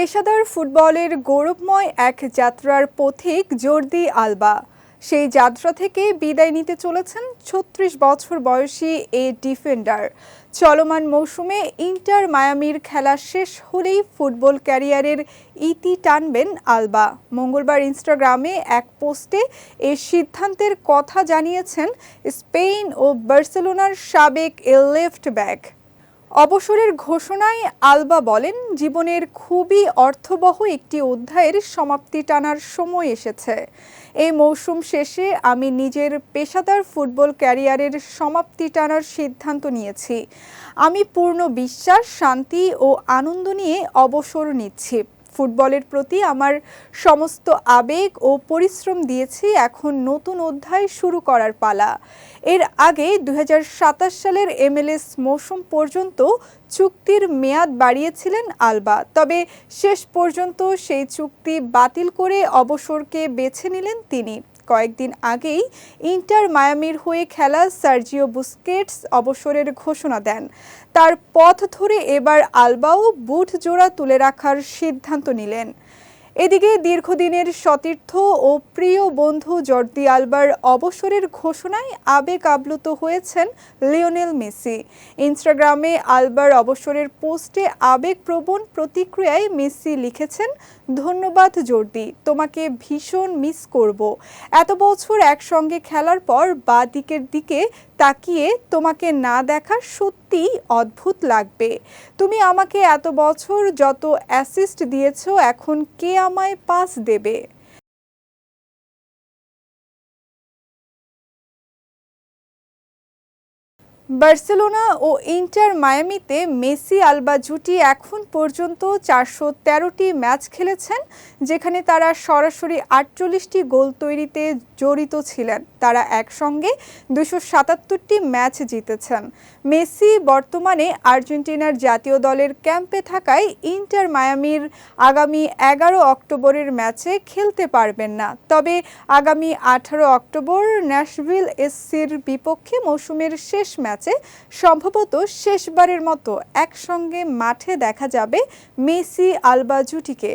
পেশাদার ফুটবলের গৌরবময় এক যাত্রার পথিক জর্দি আলবা। সেই যাত্রা থেকে বিদায় নিতে চলেছেন ছত্রিশ বছর বয়সী এ ডিফেন্ডার। চলমান মৌসুমে ইন্টার মায়ামির খেলা শেষ হলেই ফুটবল ক্যারিয়ারের ইতি টানবেন আলবা। মঙ্গলবার ইনস্টাগ্রামে এক পোস্টে এই সিদ্ধান্তের কথা জানিয়েছেন স্পেন ও বার্সেলোনার সাবেক এ লেফট ব্যাক। অবসরের ঘোষণায় আলবা বলেন, জীবনের খুবই অর্থবহ একটি অধ্যায়ের সমাপ্তি টানার সময় এসেছে। এই মৌসুম শেষে আমি নিজের পেশাদার ফুটবল ক্যারিয়ারের সমাপ্তি টানার সিদ্ধান্ত নিয়েছি। আমি পূর্ণ বিশ্বাস, শান্তি ও আনন্দ নিয়ে অবসর নিচ্ছি। ফুটবলের প্রতি আমার সমস্ত আবেগ ও পরিশ্রম দিয়েছি এখন নতুন অধ্যায় শুরু করার পালা। এর আগে দু হাজার সাতাশ সালের এমএলএস মৌসুম পর্যন্ত চুক্তির মেয়াদ বাড়িয়েছিলেন আলবা। তবে শেষ পর্যন্ত সেই চুক্তি বাতিল করে অবসরকে বেছে নিলেন তিনি। কয়েকদিন আগেই ইন্টার মায়ামির হয়ে খেলা সার্জিও বুস্কেটস অবসরের ঘোষণা দেন। তার পথ ধরে এবার আলবাও বুট জোড়া তুলে রাখার সিদ্ধান্ত নিলেন। এদিকে দীর্ঘদিনের সতীর্থ ও প্রিয় বন্ধু জর্দি আলবার অবসরের ঘোষণায় আবেগ আপ্লুত হয়েছেন লিওনেল মেসি। ইনস্টাগ্রামে আলবার অবসরের পোস্টে আবেগপ্রবণ প্রতিক্রিয়ায় মেসি লিখেছেন, ধন্যবাদ জর্দি, তোমাকে ভীষণ মিস করব। এত বছর একসঙ্গে খেলার পর বা দিকের দিকে তাকিয়ে তোমাকে না দেখা সত্যি অদ্ভুত লাগবে। তুমি আমাকে এত বছর যত অ্যাসিস্ট দিয়েছ, এখন কে আমায় পাস দেবে? বার্সেলোনা ও ইন্টার মায়ামিতে মেসি আলবা জুটি এখন পর্যন্ত চারশো তেরোটি ম্যাচ খেলেছেন, যেখানে তারা সরাসরি আটচল্লিশটি গোল তৈরিতে জড়িত ছিলেন। তারা একসঙ্গে দুশো সাতাত্তরটি ম্যাচ জিতেছেন। মেসি বর্তমানে আর্জেন্টিনার জাতীয় দলের ক্যাম্পে থাকায় ইন্টার মায়ামির আগামী এগারো অক্টোবরের ম্যাচে খেলতে পারবেন না। তবে আগামী আঠারো অক্টোবর ন্যাশভিল এসসির বিপক্ষে মৌসুমের শেষ ম্যাচ আছে। সম্ভবত শেষবারের মতো একসঙ্গে মাঠে দেখা যাবে মেসি আলবা জুটিকে